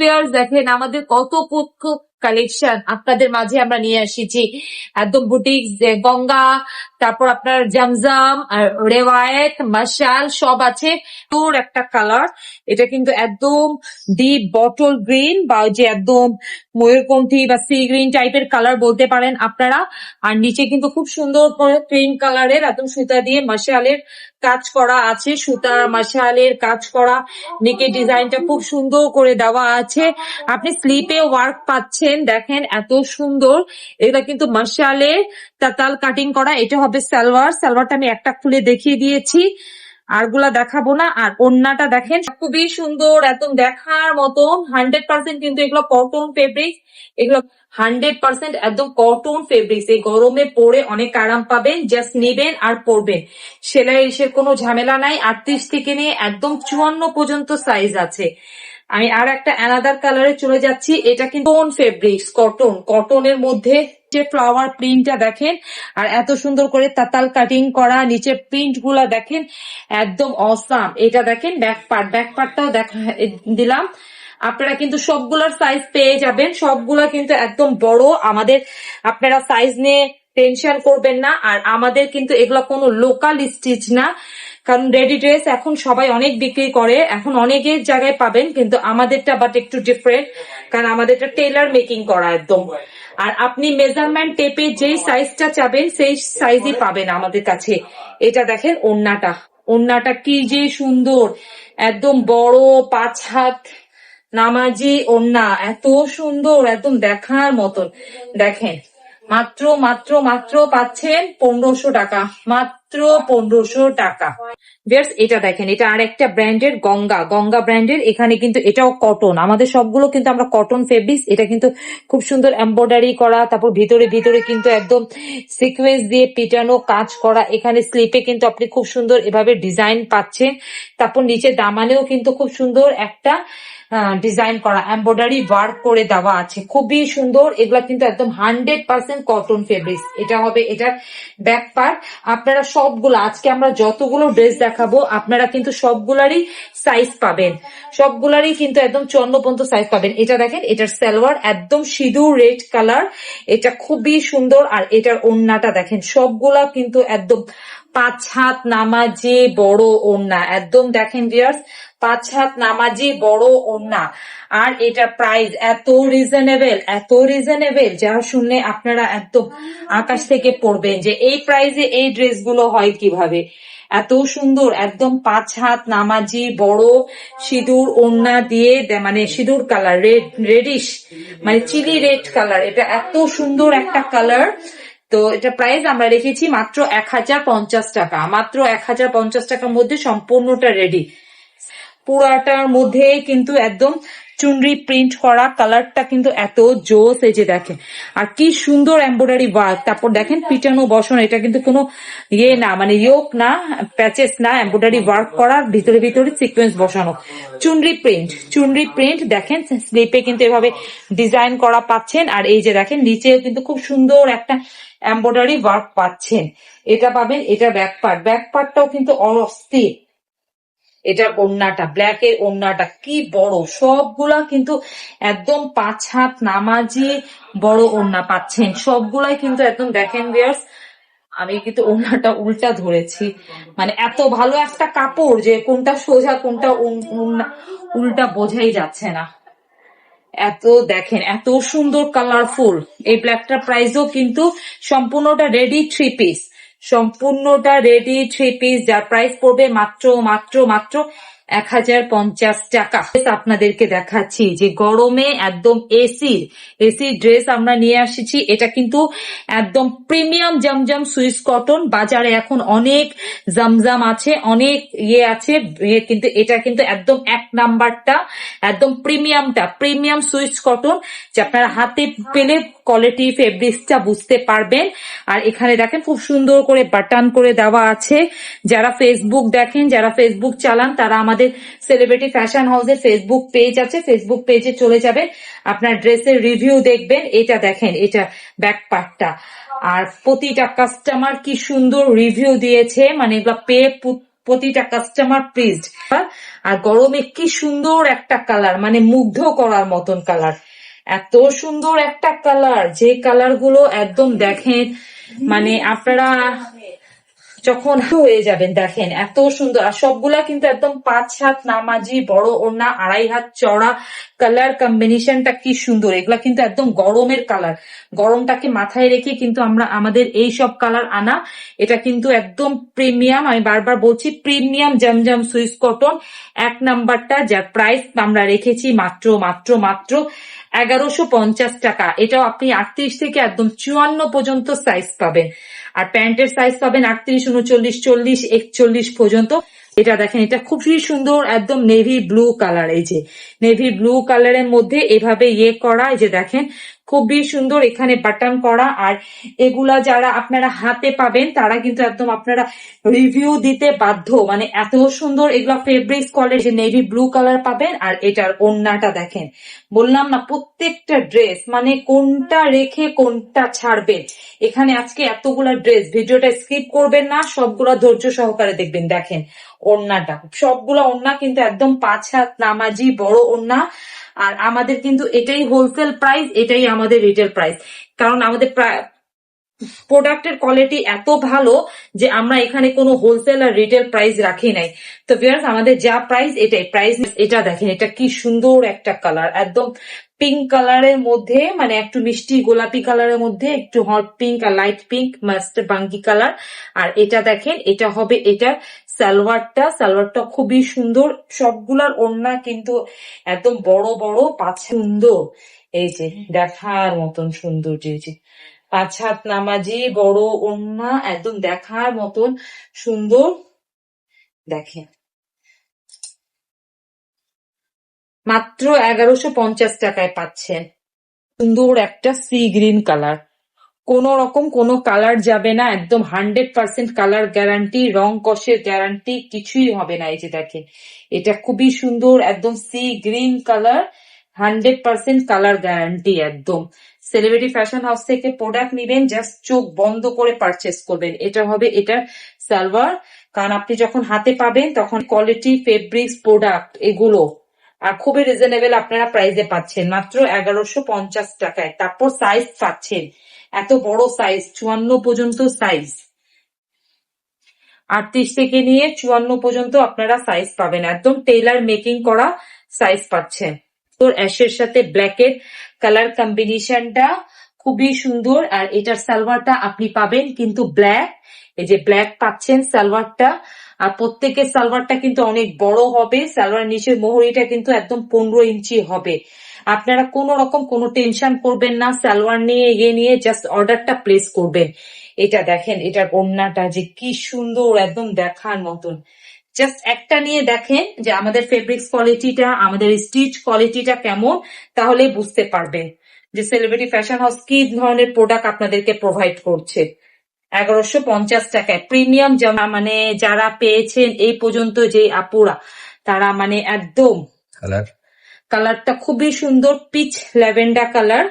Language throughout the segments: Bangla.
ভিউয়ার্স দেখেন, আমাদের কত কত কালেকশন আপনাদের মাঝে আমরা নিয়ে আসিছি একদম বুটিক গঙ্গা, তারপর আপনার জামজাম, আর রেওয়ায়েত, মশাল, সব আছে। তোর একটা কালার এটা কিন্তু একদম ডিপ বটল গ্রিন বা যে একদম ময়ূরকণ্ঠী বা সি গ্রিন টাইপের কালার বলতে পারেন আপনারা। আর নিচে কিন্তু খুব সুন্দর করে ক্রিম কালারের একদম সুতা দিয়ে মশালের কাজ করা আছে। সুতার মশালের কাজ করা। নিকে ডিজাইনটা খুব সুন্দর করে দেওয়া আছে। আপনি স্লিপে ওয়ার্ক পাচ্ছেন, দেখেন এত সুন্দর। এটা কিন্তু মশালের তাতাল কাটিং করা। এটা হবে সালোয়ার। সালোয়ারটা আমি একটা খুলে দেখিয়ে দিয়েছি। আরগুলা দেখাবো না, আর ওন্নাটা দেখেন, খুবই সুন্দর একদম দেখার মতন হান্ড্রেড পার্সেন্ট কিন্তু এগুলো কটন ফেব্রিক এগুলো হান্ড্রেড পার্সেন্ট একদম কটন ফেব্রিক্স এই গরমে পরে অনেক আরাম পাবেন জাস্ট নেবেন আর পরবেন। সেলাই এসে কোনো ঝামেলা নাই, আটত্রিশ থেকে নিয়ে একদম চুয়ান্ন পর্যন্ত সাইজ আছে। আমি আর একটা অ্যানাদার কালারে চলে যাচ্ছি। এটা কিন্তু কোন ফেব্রিক্স কটন কটনের মধ্যে যে ফ্লাওয়ার প্রিন্টটা দেখেন, আর এত সুন্দর করে তাতাল কাটিং করা, নিচে প্রিন্টগুলা দেখেন, একদম অসাম এটা দেখেন ব্যাক পার্ট ব্যাক পার্টটাও দেখা দিলাম। আপনারা কিন্তু সবগুলার সাইজ পেয়ে যাবেন। সবগুলা কিন্তু একদম বড়। আমাদের আপনারা সাইজ নিয়ে টেনশন করবেন না, আর আমাদের কিন্তু এগুলো কোনো লোকাল স্টিচ না। কারণ রেডি ড্রেস এখন সবাই অনেক বিক্রি করে, এখন অনেকের জায়গায় পাবেন, কিন্তু আমাদেরটা বাট একটু ডিফারেন্ট কারণ আমাদেরটা টেলার মেকিং করা একদম। আর আপনি মেজারমেন্ট টেপে যেই সাইজটা চাবেন, সেই সাইজই পাবেন আমাদের কাছে। এটা দেখেন ওন্নাটা। ওন্নাটা কি যে সুন্দর। একদম বড় পাঁচ হাত নামাজি ওন্না। এত সুন্দর, একদম দেখার মতন। দেখেন মাত্র মাত্র মাত্র পাচ্ছেন পনেরোশো টাকা। মাত্র পনেরোশো টাকা। Viewers, এটা দেখেন এটা আর একটা ব্র্যান্ডের গঙ্গা। গঙ্গা ব্র্যান্ডের এখানে কিন্তু এটাও কটন আমাদের সবগুলো কিন্তু আমরা কটন ফেব্রিক্স এটা কিন্তু খুব সুন্দর এমব্রয়ডারি করা তারপর ভিতরে ভিতরে কিন্তু একদম সিকোয়েন্স দিয়ে পিটানো কাজ করা। এখানে স্লিপে কিন্তু আপনি খুব সুন্দর এভাবে ডিজাইন পাচ্ছেন। তারপর নিচে দামানেও কিন্তু খুব সুন্দর একটা ডিজাইন করা এমব্রয়ডারি ওয়ার্ক করে দেওয়া আছে। খুবই সুন্দর এগুলা কিন্তু একদম হান্ড্রেড পার্সেন্ট কটন ফেব্রিক্স এটা হবে এটার ব্যাক পার্ট আপনারা সবগুলো, আজকে আমরা যতগুলো ড্রেস দেখাবো, আপনারা কিন্তু সবগুলারই সাইজ পাবেন। সবগুলারই কিন্তু একদম চন্ন পর্যন্ত সাইজ পাবেন। এটা দেখেন, এটার সালোয়ার একদম সিঁদুর রেড কালার এটা খুবই সুন্দর। আর এটার ওন্নাটা দেখেন, সবগুলা কিন্তু একদম পাঁচ হাত নামাজি বড় ওড়না। একদম দেখেন ডিয়ার্স পাঁচ হাত নামাজি বড় ওড়না। আর এটা প্রাইস এত রিজনেবল এত রিজনেবল যা শুনলে আপনারা একদম আকাশ থেকে পড়বেন যে এই প্রাইসে এই ড্রেসগুলো হয় কীভাবে। এত সুন্দর, একদম পাঁচ হাত নামাজি বড় সিঁদুর ওড়না দিয়ে মানে সিঁদুর কালার রেড রেডিশ মানে চিলি রেড কালার এটা এত সুন্দর একটা কালার তো এটা প্রাইস আমরা রেখেছি মাত্র এক হাজার পঞ্চাশ টাকা। মাত্র এক হাজার পঞ্চাশ টাকার মধ্যে সম্পূর্ণটা রেডি পুরাটার মধ্যে কিন্তু একদম চুনরি প্রিন্ট করা কালারটা কিন্তু এত জোস এই যে দেখেন। আর কি সুন্দর এম্ব্রয়ডারি ওয়ার্ক তারপর দেখেন পিটানো বসন, এটা কিন্তু কোনো ইয়ে না মানে ইয়োক না প্যাচেস না এম্ব্রয়ডারি ওয়ার্ক করা ভিতরে ভিতরে সিকোয়েন্স বসানো। চুনরি প্রিন্ট চুনরি প্রিন্ট দেখেন স্লিপে কিন্তু এভাবে ডিজাইন করা পাচ্ছেন। আর এই যে দেখেন, নিচেও কিন্তু খুব সুন্দর একটা এম্ব্রয়ডারি ওয়ার্ক পাচ্ছেন। এটা পাবেন, এটা ব্যাক পার্ট ব্যাক পার্টটাও কিন্তু অস্থির। এটার ওড়নাটা ব্ল্যাক এর ওড়নাটা, কি বড়। সবগুলা কিন্তু একদম পাঁচ হাত নামাজি বড় ওড়না পাচ্ছেন। সবগুলাই কিন্তু একদম দেখেন বিয়ার্স আমি কিন্তু ওড়নাটা উল্টা ধরেছি। মানে এত ভালো একটা কাপড় যে কোনটা সোজা, কোনটা উল্টা বোঝাই যাচ্ছে না। এত দেখেন, এত সুন্দর কালারফুল এই ব্ল্যাকটার প্রাইসও কিন্তু সম্পূর্ণটা রেডি থ্রি পিস সম্পূর্ণটা রেডি থ্রি পিস যার প্রাইস পড়বে মাত্র মাত্র মাত্র এক হাজার পঞ্চাশ টাকা। আপনাদেরকে দেখাচ্ছি, যে গরমে একদম এসি এসি ড্রেস আমরা নিয়ে আসছি। এটা কিন্তু একদম প্রিমিয়াম জমজম সুইস কটন বাজারে এখন অনেক জমজম আছে, অনেক ইয়ে আছে। কিন্তু, এটা কিন্তু একদম এক নাম্বারটা একদম প্রিমিয়ামটা প্রিমিয়াম সুইচ কটন যে আপনারা হাতে পেলে কোয়ালিটি ফেব্রিক্সটা বুঝতে পারবেন। আর এখানে দেখেন খুব সুন্দর করে বাটন করে দেওয়া আছে। যারা ফেসবুক দেখেন, যারা ফেসবুক চালান, তারা আমাদের সেলিব্রিটি ফ্যাশন হাউসের ফেসবুক পেজ আছে। ফেসবুক পেজে চলে যাবেন, আপনার ড্রেসের রিভিউ দেখবেন। এটা দেখেন, এটা ব্যাক পার্টটা আর প্রতিটা কাস্টমার কি সুন্দর রিভিউ দিয়েছে। মানে এগুলো পেয়ে প্রতিটা কাস্টমার প্লিজড আর গরমে কি সুন্দর একটা কালার মানে মুগ্ধ করার মতন কালার এত সুন্দর একটা কালার যে কালারগুলো একদম দেখেন মানে আপনারা যখন হয়ে যাবেন, দেখেন, এত সুন্দর। আর সবগুলা কিন্তু একদম পাঁচ হাত নামাজি, বড় ওড়না, আড়াই হাত চড়া কালার কম্বিনেশনটা কি সুন্দর। এগুলা কিন্তু একদম গরমের কালার গরমটাকে মাথায় রেখে কিন্তু আমরা আমাদের এই সব কালার আনা। এটা কিন্তু একদম প্রিমিয়াম আমি বারবার বলছি প্রিমিয়াম জমজম সুইস কটন। এক নাম্বারটা যার প্রাইস আমরা রেখেছি মাত্র মাত্র মাত্র এগারোশো পঞ্চাশ টাকা। এটাও আপনি আটত্রিশ থেকে একদম চুয়ান্ন পর্যন্ত সাইজ পাবেন। আর প্যান্টের সাইজ পাবেন আটত্রিশ, উনচল্লিশ, চল্লিশ, একচল্লিশ পর্যন্ত। এটা দেখেন, এটা খুবই সুন্দর, একদম নেভি ব্লু কালার এই যে। নেভি ব্লু কালারের মধ্যে এভাবে ইয়ে করা, এই যে দেখেন খুবই সুন্দর এখানে বাটন করা। আর এগুলা যারা আপনারা হাতে পাবেন, তারা কিন্তু একদম আপনারা রিভিউ দিতে বাধ্য। মানে এত সুন্দর এগুলা fabrics quality navy blue colour পাবেন, আর এটার ওড়নাটা দেখেন। বললাম না, প্রত্যেকটা ড্রেস মানে কোনটা রেখে কোনটা ছাড়বেন। এখানে আজকে এতগুলা ড্রেস ভিডিওটা স্কিপ করবেন না, সবগুলা ধৈর্য সহকারে দেখবেন। দেখেন, ওড়নাটা। সবগুলা ওড়না কিন্তু একদম পাঁচ হাত নামাজি বড় ওড়না। আর আমাদের কিন্তু এটাই হোলসেল প্রাইস এটাই আমাদের রিটেল প্রাইস কারণ আমাদের প্রোডাক্টের কোয়ালিটি এত ভালো যে আমরা এখানে কোনো হোলসেল আর রিটেল প্রাইস রাখি নাই। তো ভিউয়ার্স আমাদের যা প্রাইস এটাই। প্রাইস এটা দেখেন, এটা কি সুন্দর একটা কালার একদম পিঙ্ক কালারের মধ্যে মানে একটু মিষ্টি গোলাপি কালারের মধ্যে, একটু হট পিঙ্ক আর লাইট পিঙ্ক মাস্ট বাঙ্গি কালার আর এটা দেখেন, এটা হবে, এটা সালোয়ারটা সালোয়ারটা খুবই সুন্দর। সবগুলার ওড়না কিন্তু একদম বড় বড় পাঁচ সুন্দর। এই যে দেখার মতন সুন্দর এই যে পাঁচ হাত নামাজি বড় ওড়না একদম দেখার মতন সুন্দর। দেখেন। মাত্র এগারোশো পঞ্চাশ টাকায় পাচ্ছেন। সুন্দর একটা সি গ্রিন কালার। কোন রকম কোনো কালার যাবে না, একদম হান্ড্রেড পার্সেন্ট কালার গ্যারান্টি রং কষের গ্যারান্টি কিছুই হবে না এই যে দেখেন। এটা খুবই সুন্দর, একদম sea green colour hundred percent colour guarantee একদম। সেলিব্রিটি ফ্যাশন হাউস থেকে প্রোডাক্ট নিবেন জাস্ট চোখ বন্ধ করে পারচেস করবেন। এটা হবে এটার সালোয়ার। কারণ আপনি যখন হাতে পাবেন, তখন কোয়ালিটি ফেব্রিক্স প্রোডাক্ট এগুলো। আর খুবই রিজনেবল আপনারা প্রাইসে পাচ্ছেন। মাত্র এগারোশো পঞ্চাশ টাকায়। তারপর সাইজ পাচ্ছেন। এত বড় সাইজ চুয়ান্ন পর্যন্ত সাইজ আটত্রিশ থেকে নিয়ে চুয়ান্ন পর্যন্ত আপনারা সাইজ পাবেন। একদম টেইলার মেকিং করা সাইজ পাচ্ছেন তোর অ্যাশের সাথে ব্ল্যাকের কালার কম্বিনেশনটা খুবই সুন্দর আর এটার সালোয়ারটা আপনি পাবেন কিন্তু ব্ল্যাক এই যে ব্ল্যাক পাচ্ছেন সালোয়ারটা আর প্রত্যেকের সালোয়ারটা কিন্তু অনেক বড় হবে। সালোয়ার নিচের মোহরিটা কিন্তু একদম পনেরো ইঞ্চি হবে। আপনারা কোন রকম কোনো টেনশন করবেন না, সালোয়ার নিয়ে ইয়ে নিয়ে জাস্ট অর্ডারটা প্লেস করবেন। এটা দেখেন, এটার ওড়নাটা যে কি সুন্দর, একদম দেখার মতন। জাস্ট একটা নিয়ে দেখেন যে আমাদের ফেব্রিক্স কোয়ালিটিটা আমাদের স্টিচ কোয়ালিটিটা কেমন, তাহলে বুঝতে পারবেন যে সেলিব্রিটি ফ্যাশন হাউস কি ধরনের প্রোডাক্ট আপনাদেরকে প্রোভাইড করছে। এগারোশো পঞ্চাশ টাকায় প্রিমিয়াম জামা মানে যারা পেয়েছেন এই পর্যন্ত যে আপুরা, তারা মানে একদম কালারটা খুবই সুন্দর পিচ ল্যাভেন্ডার কালার।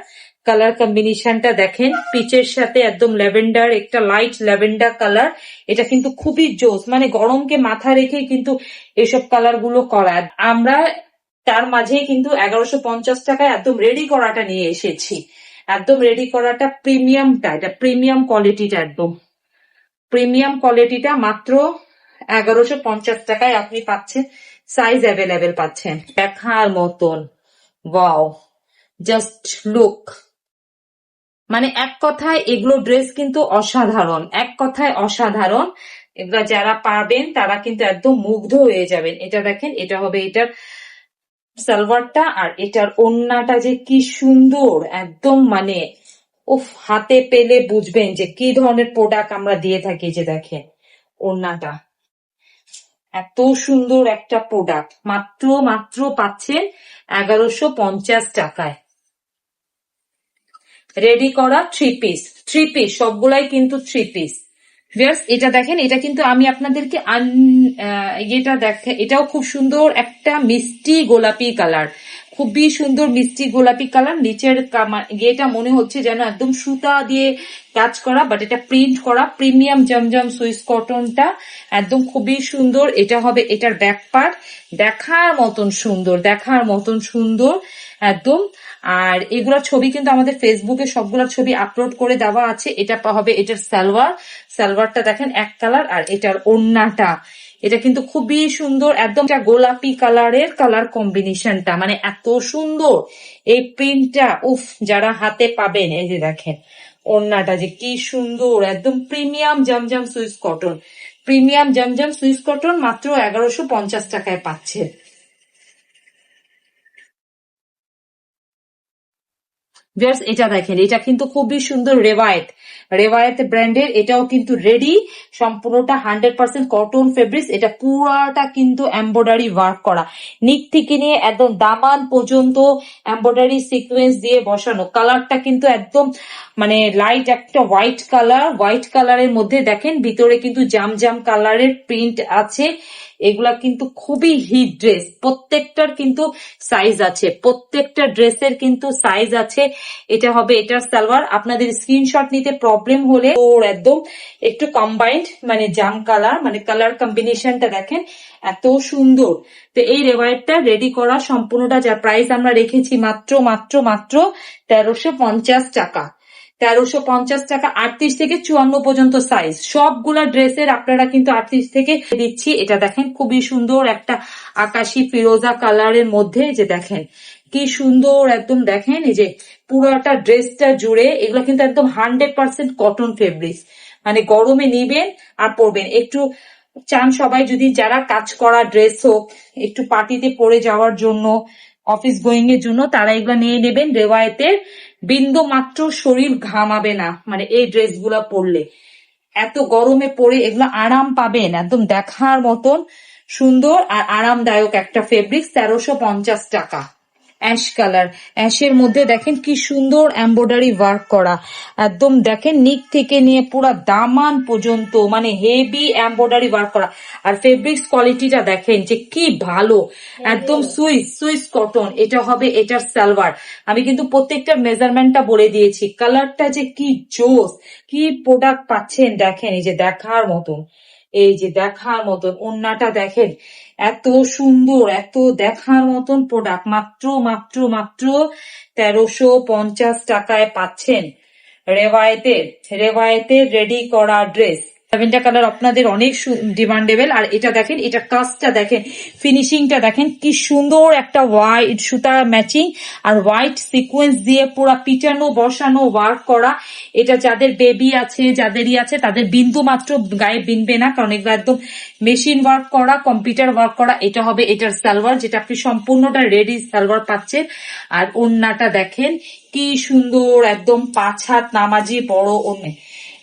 কালার কম্বিনেশনটা দেখেন, পিচের সাথে একদম ল্যাভেন্ডার, একটা লাইট ল্যাভেন্ডার কালার। এটা কিন্তু খুবই জোস মানে গরমকে মাথা রেখে কিন্তু এসব কালারগুলো করা। আমরা তার মাঝে কিন্তু এগারোশো পঞ্চাশ টাকায় একদম রেডি করাটা নিয়ে এসেছি। একদম রেডি করাটা প্রিমিয়ামটা এটা প্রিমিয়াম কোয়ালিটিটা একদম। প্রিমিয়াম কোয়ালিটিটা মাত্র এগারোশো পঞ্চাশ টাকায় আপনি পাচ্ছেন। সাইজ অ্যাভেলেবেল পাচ্ছেন। দেখার মতন। ওয়াও জাস্ট লুক মানে এক কথায় এগুলো ড্রেস কিন্তু অসাধারণ। এক কথায় অসাধারণ। এগুলা যারা পাবেন তারা কিন্তু একদম মুগ্ধ হয়ে যাবেন। এটা দেখেন, এটা হবে এটার সালোয়ারটা আর এটার ওন্নাটা যে কি সুন্দর। একদম মানে উফ, হাতে পেলে বুঝবেন যে কি ধরনের প্রোডাক্ট আমরা দিয়ে থাকি যে দেখেন, ওন্নাটা। এত সুন্দর একটা প্রোডাক্ট মাত্র মাত্র পাচ্ছেন এগারোশো পঞ্চাশ টাকায়। রেডি করা থ্রি পিস থ্রি পিস সবগুলাই কিন্তু থ্রি পিস ভিউয়ার্স এটা দেখেন, এটা কিন্তু আমি আপনাদেরকে আন এটা দেখে, এটাও খুব সুন্দর একটা মিষ্টি গোলাপি কালার। খুবই সুন্দর মিষ্টি গোলাপি কালার, নিচের ইয়েটা মনে হচ্ছে যেন একদম সুতা দিয়ে কাজ করা বাট এটা প্রিন্ট করা প্রিমিয়াম জমজম সুইস কটনটা, একদম খুবই সুন্দর। এটা হবে এটার ব্যাক পার্ট দেখার মতন সুন্দর, দেখার মতন সুন্দর, একদম আর এগুলোর ছবি কিন্তু আমাদের ফেসবুকে সবগুলোর ছবি আপলোড করে দেওয়া আছে। এটা হবে এটার সালোয়ার। সালোয়ারটা দেখেন এক কালার আর এটার ওড়নাটা। এটা কিন্তু খুবই সুন্দর, একদম গোলাপি কালারের কালার কম্বিনেশনটা মানে এত সুন্দর। এই প্রিন্টটা উফ, যারা হাতে পাবেন, এই যে দেখেন, ওড়নাটা যে কি সুন্দর, একদম প্রিমিয়াম জমজম সুইস কটন প্রিমিয়াম জমজম সুইস কটন মাত্র এগারোশো পঞ্চাশ টাকায় পাচ্ছে ভিউয়ার্স এটা দেখেন, এটা কিন্তু খুবই সুন্দর রেওয়ায়েত রেওয়ায়েত ব্র্যান্ডের এটাও কিন্তু রেডি সম্পূর্ণটা হান্ড্রেড পার্সেন্ট কটন ফেব্রিক্স এটা পুরাটা কিন্তু এম্ব্রয়ডারি ওয়ার্ক করা। নিক থেকে নিয়ে একদম দামান পর্যন্ত এম্ব্রয়ডারি সিকোয়েন্স দিয়ে বসানো। কালারটা কিন্তু একদম মানে লাইট একটা হোয়াইট কালার হোয়াইট কালারের মধ্যে দেখেন, ভিতরে কিন্তু জাম জাম কালারের প্রিন্ট আছে। এগুলা কিন্তু খুবই হিট ড্রেস প্রত্যেকটার কিন্তু সাইজ আছে। প্রত্যেকটা ড্রেসের কিন্তু সাইজ আছে। এটা হবে এটার সালোয়ার। আপনাদের স্ক্রিনশট নিতে প্রবলেম হলে ওর একদম একটু কম্বাইন্ড মানে জাম কালার মানে কালার কম্বিনেশনটা দেখেন, এত সুন্দর। তো এই রেওয়ায়তটা রেডি করা সম্পূর্ণটা যা প্রাইস আমরা রেখেছি মাত্র মাত্র মাত্র তেরোশো টাকা। তেরোশো পঞ্চাশ টাকা, আটত্রিশ থেকে চুয়ান্ন পর্যন্ত সাইজ সবগুলা ড্রেসের আপনারা কিন্তু আটত্রিশ থেকে দিচ্ছি। এটা দেখেন, খুবই সুন্দর একটা আকাশি ফিরোজা কালারের মধ্যে যে দেখেন, কি সুন্দর একদম দেখেন, এই যে পুরোটা ড্রেসটা জুড়ে, এগুলো কিন্তু একদম হান্ড্রেড পার্সেন্ট কটন ফেব্রিক্স মানে গরমে নিবেন আর পরবেন। একটু চান সবাই যদি যারা কাজ করা ড্রেস হোক, একটু পার্টিতে পরে যাওয়ার জন্য অফিস গোয়িং এর জন্য তারা এগুলো নিয়ে নেবেন, রেওয়ায়তের বিন্দু মাত্র শরীর ঘামাবে না মানে এই ড্রেসগুলো পরলে। এত গরমে পরে এগুলো আরাম পাবেন, একদম দেখার মতন সুন্দর আর আরামদায়ক একটা ফেব্রিক তেরোশো পঞ্চাশ টাকা। অ্যাশ কালার অ্যাশের মধ্যে দেখেন কি সুন্দর এমব্রয়ডারি ওয়ার্ক করা। একদম দেখেন নিক থেকে নিয়ে পুরো দামান পর্যন্ত মানে হেভি এমব্রয়ডারি ওয়ার্ক করা। আর ফেব্রিক্স কোয়ালিটিটা দেখেন যে কি ভালো। একদম সুইস সুইস কটন এটা হবে এটার সালোয়ার। আমি কিন্তু প্রত্যেকটার মেজারমেন্টটা বলে দিয়েছি। কালারটা যে কি জোস কি প্রোডাক্ট পাচ্ছেন দেখেন এই যে দেখার মতন। এই যে দেখার মতন ওন্নাটা দেখেন। এত সুন্দর, এত দেখার মতন প্রোডাক্ট মাত্র মাত্র মাত্র তেরোশো পঞ্চাশ টাকায় পাচ্ছেন রেওয়ায়েতের রেওয়ায়েতের রেডি করা ড্রেস সেভেনটা কালার আপনাদের অনেক ডিমান্ডেবল আর এটা দেখেন, এটা কাজটা দেখেন ফিনিশিংটা দেখেন, কি সুন্দর একটা হোয়াইট সুতা ম্যাচিং আর হোয়াইট সিকোয়েন্স দিয়ে পুরো পিটানো, বসানো ওয়ার্ক করা। এটা যাদের বেবি আছে, যাদেরই আছে, তাদের বিন্দু মাত্র গায়ে বিনবে না, কারণ এগুলো একদম মেশিন ওয়ার্ক করা কম্পিউটার ওয়ার্ক করা। এটা হবে এটার সালোয়ার, যেটা আপনি সম্পূর্ণটা রেডি সালোয়ার পাচ্ছেন। আর ওন্নাটা দেখেন, কি সুন্দর, একদম পাঁচ হাত নামাজি বড় ওন্নে।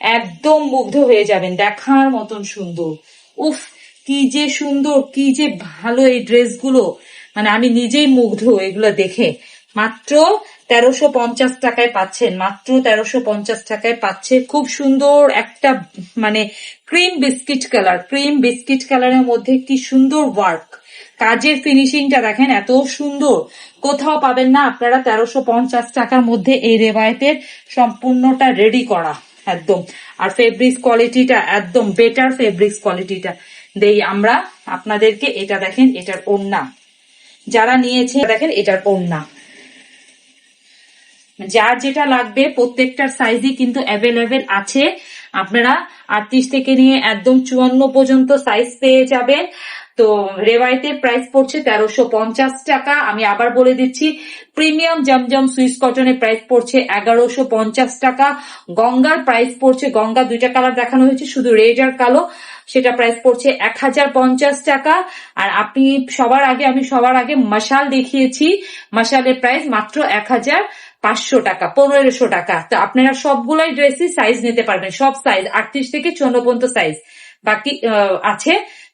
একদম মুগ্ধ হয়ে যাবেন, দেখার মতন সুন্দর। উফ, কি যে সুন্দর, কি যে ভালো এই ড্রেসগুলো। মানে আমি নিজেই মুগ্ধ এগুলো দেখে। মাত্র তেরোশো পঞ্চাশ টাকায় পাচ্ছেন, মাত্র তেরোশো পঞ্চাশ টাকায় পাচ্ছে খুব সুন্দর একটা মানে cream biscuit colour. Cream biscuit কালারের মধ্যে কি সুন্দর ওয়ার্ক। কাজের ফিনিশিংটা দেখেন, এত সুন্দর। কোথাও পাবেন না, আপনারা তেরোশো পঞ্চাশ টাকার মধ্যে এই রেবায়তের সম্পূর্ণটা রেডি করা। একদম। আর ফেব্রিক্স কোয়ালিটিটা একদম বেটার ফেব্রিক্স কোয়ালিটিটা দেই আমরা আপনাদেরকে, এটা দেখেন, এটার ওড়না। যারা নিয়েছে, দেখেন, এটার ওড়না। যার যেটা লাগবে, প্রত্যেকটার সাইজই কিন্তু অ্যাভেলেবেল আছে। আপনারা আটত্রিশ থেকে নিয়ে একদম চুয়ান্ন পর্যন্ত সাইজ পেয়ে যাবেন। তো রেওয়াইতে প্রাইস পড়ছে তেরোশো পঞ্চাশ টাকা। আমি আবার বলে দিচ্ছি প্রিমিয়াম জমজম সুইস কটনের প্রাইস পড়ছে এগারোশো পঞ্চাশ টাকা। গঙ্গার প্রাইস পড়ছে, গঙ্গা দুইটা কালার দেখানো হয়েছে, শুধু রেড আর কালো। সেটা প্রাইস পড়ছে এক হাজার পঞ্চাশ টাকা। আর আপনি সবার আগে, আমি সবার আগে মশাল দেখিয়েছি। মশালের প্রাইস মাত্র এক হাজার পাঁচশো টাকা, পনেরোশো টাকা। তো আপনারা সবগুলাই ড্রেসই সাইজ নিতে পারবেন, সব সাইজ আটত্রিশ থেকে চৌন্ন পর্যন্ত সাইজ বাকি আছে।